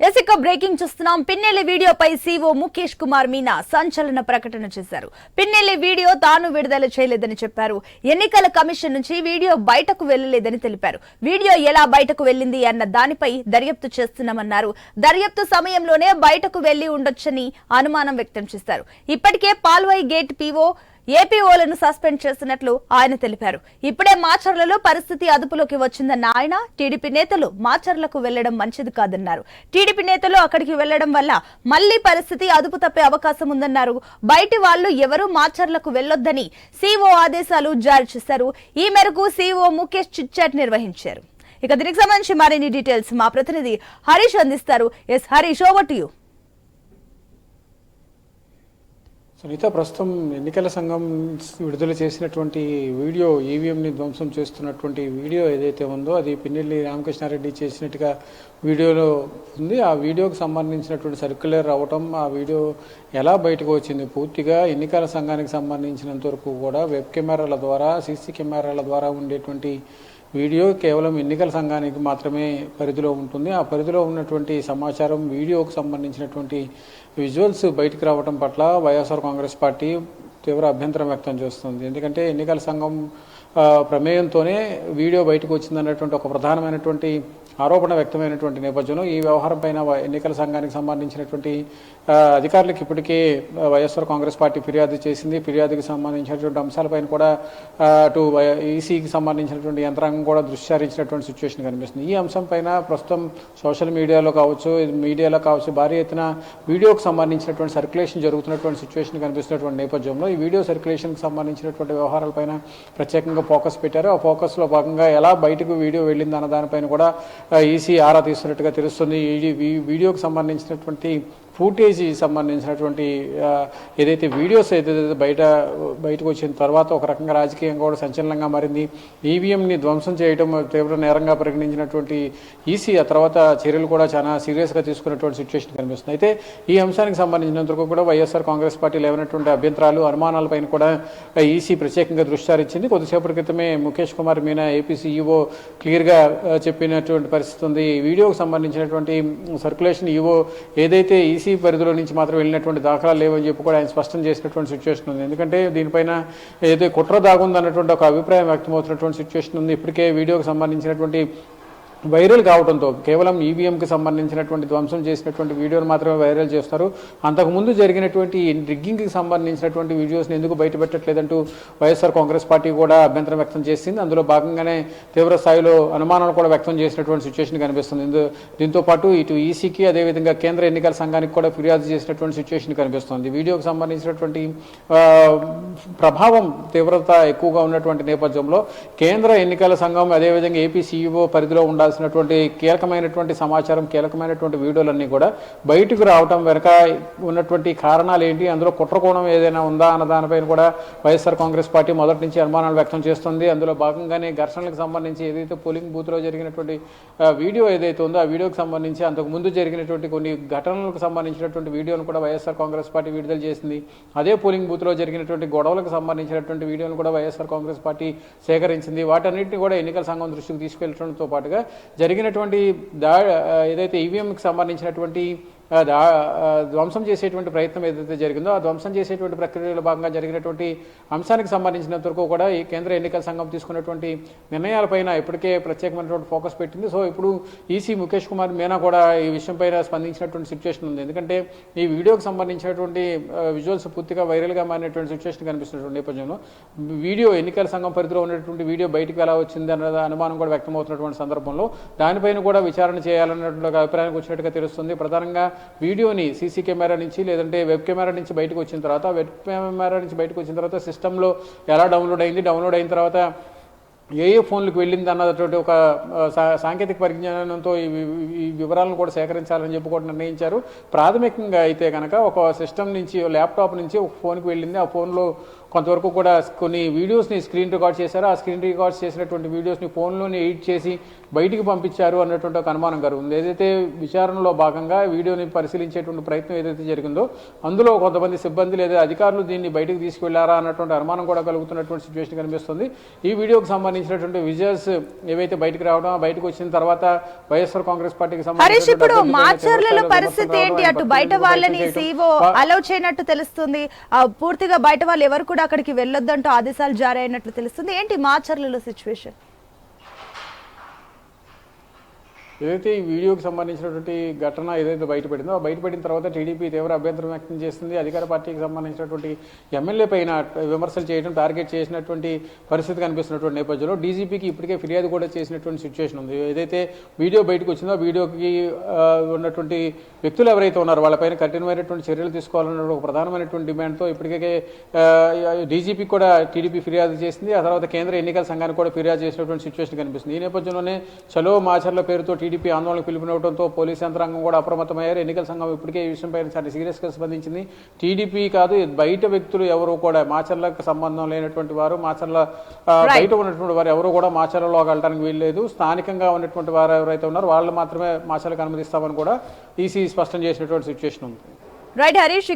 ఎసిక breaking చూస్తున్నాం. పిన్నెల్లి వీడియోపై CO Mukesh Kumar Meena సంచలన ప్రకటన చేశారు. పిన్నెల్లి వీడియో తాను విడుదల చేయలేదని చెప్పారు. ఎన్నికల కమిషన్ నుంచి వీడియో బయటకు వెళ్ళలేదని తెలిపారు. వీడియో ఎలా బయటకు వెళ్ళింది అన్న దానిపై దర్యాప్తు చేస్తున్నామన్నారు. దర్యాప్తు సమయంలోనే బయటకు వెళ్ళి ఉండొచ్చని అనుమానం వ్యక్తం చేశారు. ఇప్పటికే పాల్వాయి గేట్ పీఓ ఏపీఓలను సస్పెండ్ చేసినట్లు ఆయన తెలిపారు. ఇప్పుడే మాచర్లలో పరిస్థితి అదుపులోకి వచ్చిందన్న ఆయన టీడీపీ నేతలు మాచర్లకు వెళ్ళడం మంచిది కాదన్నారు. టీడీపీ నేతలు అక్కడికి వెళ్ళడం వల్ల మళ్ళీ పరిస్థితి అదుపు తప్పే అవకాశం ఉందన్నారు. బయటి వాళ్ళు ఎవరూ మాచర్లకు వెళ్ళొద్దని సీఓ ఆదేశాలు జారీ చేశారు. ఈ మేరకు సీఓ ముఖేష్ చిట్చాట్ నిర్వహించారు. ఇక దీనికి సంబంధించి మరిన్ని డీటెయిల్స్ మా ప్రతినిధి హరీష్ అందిస్తారు. S Harish over to you Sunitha ప్రస్తుతం ఎన్నికల సంఘం విడుదల చేసినటువంటి వీడియో ఈవీఎంని ధ్వంసం చేస్తున్నటువంటి వీడియో ఏదైతే ఉందో అది పిన్నెల్లి రామకృష్ణారెడ్డి చేసినట్టుగా వీడియోలో ఉంది. ఆ వీడియోకి సంబంధించినటువంటి సర్క్యులర్ అవ్వటం ఆ వీడియో ఎలా బయటకు వచ్చింది? పూర్తిగా ఎన్నికల సంఘానికి సంబంధించినంత వరకు కూడా వెబ్ కెమెరాల ద్వారా సీసీ కెమెరాల ద్వారా ఉండేటువంటి వీడియో కేవలం ఎన్నికల సంఘానికి మాత్రమే పరిధిలో ఉంటుంది. ఆ పరిధిలో ఉన్నటువంటి సమాచారం వీడియోకు సంబంధించినటువంటి విజువల్స్ బయటకు రావడం పట్ల వైఎస్ఆర్ కాంగ్రెస్ పార్టీ తీవ్ర అభ్యంతరం వ్యక్తం చేస్తుంది. ఎందుకంటే ఎన్నికల సంఘం ప్రమేయంతోనే వీడియో బయటకు వచ్చిందన్నటువంటి ఒక ప్రధానమైనటువంటి ఆరోపణ వ్యక్తమైనటువంటి నేపథ్యంలో ఈ వ్యవహారం పైన ఎన్నికల సంఘానికి సంబంధించినటువంటి అధికారులకు ఇప్పటికే వైఎస్ఆర్ కాంగ్రెస్ పార్టీ ఫిర్యాదు చేసింది. ఫిర్యాదుకి సంబంధించినటువంటి అంశాలపైన కూడా అటు వై- ఈసీకి సంబంధించినటువంటి యంత్రాంగం కూడా దృశ్యారించినటువంటి సిచ్యువేషన్ కనిపిస్తుంది. ఈ అంశం పైన ప్రస్తుతం సోషల్ మీడియాలో కావచ్చు మీడియాలో కావచ్చు భారీ ఎత్తున వీడియోకి సంబంధించినటువంటి సర్క్యులేషన్ జరుగుతున్నటువంటి సిచ్యువేషన్ కనిపిస్తున్నటువంటి నేపథ్యంలో ఈ వీడియో సర్క్యులేషన్కి సంబంధించినటువంటి వ్యవహారాలపైన ప్రత్యేకంగా ఫోకస్ పెట్టారు. ఆ ఫోకస్లో భాగంగా ఎలా బయటకు వీడియో వెళ్ళింది అన్న దానిపైన కూడా ఈసీ ఆరా తీస్తున్నట్టుగా తెలుస్తుంది. ఈ వీడియోకి సంబంధించినటువంటి ఫూటేజీ సంబంధించినటువంటి ఏదైతే వీడియోస్ ఏదైతే బయట బయటకు వచ్చిన తర్వాత ఒక రకంగా రాజకీయంగా కూడా సంచలనంగా మారింది. ఈవీఎంని ధ్వంసం చేయడం తీవ్ర నేరంగా పరిగణించినటువంటి ఈసీ ఆ తర్వాత చర్యలు కూడా చాలా సీరియస్గా తీసుకున్నటువంటి సిచ్యువేషన్ కనిపిస్తుంది. అయితే ఈ అంశానికి సంబంధించినంతవరకు కూడా వైఎస్ఆర్ కాంగ్రెస్ పార్టీ లేవనటువంటి అభ్యంతరాలు అనుమానాలపైన కూడా ఈసీ ప్రత్యేకంగా దృష్టి సారించింది. కొద్దిసేపటి క్రితమే ముఖేష్ కుమార్ మీనా ఏపీ సీఈఓ క్లియర్గా చెప్పినటువంటి పరిస్థితి ఉంది. వీడియోకు వీడియోకి సంబంధించినటువంటి సర్క్యులేషన్ ఈవో ఏదైతే ఈసీ పరిధిలో నుంచి మాత్రం వెళ్ళినటువంటి దాఖలాలు లేవని చెప్పి కూడా ఆయన స్పష్టం చేసినటువంటి సిచ్యువేషన్ ఉంది. ఎందుకంటే దీనిపైన ఏదైతే కుట్ర దాగుందన్నటువంటి ఒక అభిప్రాయం వ్యక్తమవుతున్నటువంటి సిచ్యువేషన్ ఉంది. ఇప్పటికే వీడియోకి సంబంధించినటువంటి వైరల్ కావడంతో కేవలం ఈవీఎంకి సంబంధించినటువంటి ధ్వంసం చేసినటువంటి వీడియోను మాత్రమే వైరల్ చేస్తారు. అంతకుముందు జరిగినటువంటి రిగ్గింగ్కి సంబంధించినటువంటి వీడియోస్ని ఎందుకు బయట పెట్టట్లేదంటూ వైఎస్ఆర్ కాంగ్రెస్ పార్టీ కూడా అభ్యంతరం వ్యక్తం చేసింది. అందులో భాగంగానే తీవ్ర స్థాయిలో అనుమానాలు కూడా వ్యక్తం చేసినటువంటి సిచ్యువేషన్ కనిపిస్తుంది. దీంతో పాటు ఇటు ఈసీకి అదేవిధంగా కేంద్ర ఎన్నికల సంఘానికి కూడా ఫిర్యాదు చేసినటువంటి సిచ్యువేషన్ కనిపిస్తుంది. వీడియోకి సంబంధించినటువంటి ప్రభావం తీవ్రత ఎక్కువగా ఉన్నటువంటి నేపథ్యంలో కేంద్ర ఎన్నికల సంఘం అదేవిధంగా ఏపీ సీఈఓ పరిధిలో ఉండాల్సినటువంటి కీలకమైనటువంటి సమాచారం కీలకమైనటువంటి వీడియోలన్నీ కూడా బయటకు రావటం వెనక ఉన్నటువంటి కారణాలు ఏంటి అందులో కుట్రకోణం ఏదైనా ఉందా అన్న దానిపైన కూడా వైఎస్ఆర్ కాంగ్రెస్ పార్టీ మొదటి నుంచి అనుమానాలు వ్యక్తం చేస్తుంది. అందులో భాగంగానే ఘర్షణలకు సంబంధించి ఏదైతే పోలింగ్ బూత్లో జరిగినటువంటి వీడియో ఏదైతే ఉందో ఆ వీడియోకి సంబంధించి అంతకు ముందు జరిగినటువంటి కొన్ని ఘటనలకు సంబంధించినటువంటి వీడియోను కూడా వైఎస్ఆర్ కాంగ్రెస్ పార్టీ విడుదల చేసింది. అదే పోలింగ్ బూత్లో జరిగినటువంటి గొడవలకు సంబంధించినటువంటి వీడియోను కూడా వైఎస్ఆర్ కాంగ్రెస్ పార్టీ సేకరించింది. వాటన్నిటిని కూడా ఎన్నికల సంఘం దృష్టికి తీసుకెళ్ళడంతో పాటుగా జరిగినటువంటి దా ఏదైతే ఈవీఎంకి సంబంధించినటువంటి ధ్వంసం చేసేటువంటి ప్రయత్నం ఏదైతే జరిగిందో ఆ ధ్వంసం చేసేటువంటి ప్రక్రియలో భాగంగా జరిగినటువంటి అంశానికి సంబంధించినంత వరకు కూడా ఈ కేంద్ర ఎన్నికల సంఘం తీసుకున్నటువంటి నిర్ణయాలపైన ఇప్పటికే ప్రత్యేకమైనటువంటి ఫోకస్ పెట్టింది. సో ఇప్పుడు ఈసీ ముఖేష్ కుమార్ మీనా కూడా ఈ విషయంపైన స్పందించినటువంటి సిచ్యువేషన్ ఉంది. ఎందుకంటే ఈ వీడియోకి సంబంధించినటువంటి విజువల్స్ పూర్తిగా వైరల్గా మారినటువంటి సిచ్యువేషన్ కనిపిస్తున్నటువంటి నేపథ్యంలో వీడియో ఎన్నికల సంఘం పరిధిలో ఉన్నటువంటి వీడియో బయటకు ఎలా వచ్చింది అన్న అనుమానం కూడా వ్యక్తమవుతున్నటువంటి సందర్భంలో దానిపైన కూడా విచారణ చేయాలన్నటువంటి అభిప్రాయానికి వచ్చినట్టుగా తెలుస్తుంది. ప్రధానంగా వీడియోని సీసీ కెమెరా నుంచి లేదంటే వెబ్ కెమెరా నుంచి బయటకు వచ్చిన తర్వాత వెబ్ కెమెరా నుంచి బయటకు వచ్చిన తర్వాత సిస్టంలో ఎలా డౌన్లోడ్ అయింది డౌన్లోడ్ అయిన తర్వాత ఏ ఏ ఫోన్లకు వెళ్ళింది అన్నటువంటి ఒక సా- సాంకేతిక పరిజ్ఞానంతో ఈ ఈ వివరాలను కూడా సేకరించాలని చెప్పి కూడా నిర్ణయించారు. ప్రాథమికంగా అయితే కనుక ఒక సిస్టమ్ నుంచి ల్యాప్టాప్ నుంచి ఒక ఫోన్కి వెళ్ళింది. ఆ ఫోన్లో కొంతవరకు కూడా కొన్ని వీడియోస్ని స్క్రీన్ రికార్డ్ చేశారు. ఆ స్క్రీన్ రికార్డ్ చేసినటువంటి వీడియోస్ని ఫోన్లోనే ఎడిట్ చేసి బయటికి పంపించారు అన్నటువంటి ఒక అనుమానం కలుగుతుంది ఏదైతే విచారణలో భాగంగా వీడియోని పరిశీలించేటువంటి ప్రయత్నం ఏదైతే జరిగిందో అందులో కొంతమంది సిబ్బంది లేదా అధికారులు దీన్ని బయటికి తీసుకువెళ్ళారా అన్నటువంటి అనుమానం కూడా కలుగుతున్నటువంటి సిచ్యువేషన్ కనిపిస్తుంది. ఈ వీడియోకి సంబంధించినటువంటి విజువల్స్ ఏవైతే బయటికి రావడం బయటకు వచ్చిన తర్వాత వైఎస్ఆర్ కాంగ్రెస్ పార్టీకి తీవ్రస్థాయిలో పరిస్థితి ఏంటి? అటు బయట వాళ్ళని సీఓ. అలౌ చేయనట్టు తెలుస్తుంది. పూర్తిగా బయట వాళ్ళు ఎవరు కూడా అక్కడికి వెళ్ళొద్దంటూ ఆదేశాలు జారీ అయినట్లు తెలుస్తుంది. ఏంటి మాచర్లలో సిచ్యువేషన్ ఏదైతే ఈ వీడియోకి సంబంధించినటువంటి ఘటన ఏదైతే బయటపడిందో ఆ బయటపడిన తర్వాత టీడీపీ తీవ్ర అభ్యంతరం వ్యక్తం చేస్తుంది. అధికార పార్టీకి సంబంధించినటువంటి ఎమ్మెల్యే పైన విమర్శలు చేయడం టార్గెట్ చేసినటువంటి పరిస్థితి కనిపిస్తున్నటువంటి నేపథ్యంలో డీజీపీకి ఇప్పటికే ఫిర్యాదు కూడా చేసినటువంటి సిచ్యువేషన్ ఉంది. ఏదైతే వీడియో బయటకు వచ్చిందో వీడియోకి ఉన్నటువంటి వ్యక్తులు ఎవరైతే ఉన్నారో వాళ్ళపైన కఠినమైనటువంటి చర్యలు తీసుకోవాలన్న ఒక ప్రధానమైనటువంటి డిమాండ్తో ఇప్పటికే డీజీపీ కూడా టీడీపీ ఫిర్యాదు చేసింది. ఆ తర్వాత కేంద్ర ఎన్నికల సంఘానికి కూడా ఫిర్యాదు చేసినటువంటి సిచ్యువేషన్ కనిపిస్తుంది. ఈ నేపథ్యంలోనే చలో మాచర్ల పేరుతో టీడీపీ ఆందోళనకు పిలుపునివ్వడంతో పోలీస్ యంత్రాంగం కూడా అప్రమత్తమయ్యారు. ఎన్నికల సంఘం ఇప్పటికే ఈ విషయంపై చాలా సీరియస్గా స్పందించింది టీడీపీ కాదు బయట వ్యక్తులు ఎవరు కూడా మాచర్లకు సంబంధం లేనటువంటి వారు మాచర్ల. బయట ఉన్నటువంటి వారు ఎవరు కూడా మాచర్లలోకి వెళ్ళడానికి వీల్లేదు. స్థానికంగా ఉన్నటువంటి వారు ఎవరైతే ఉన్నారో వాళ్ళు మాత్రమే మాచర్లకు అనుమతిస్తామని కూడా ఈసీ స్పష్టం చేసినటువంటి సిచ్యువేషన్ ఉంది. రైట్ హరీష్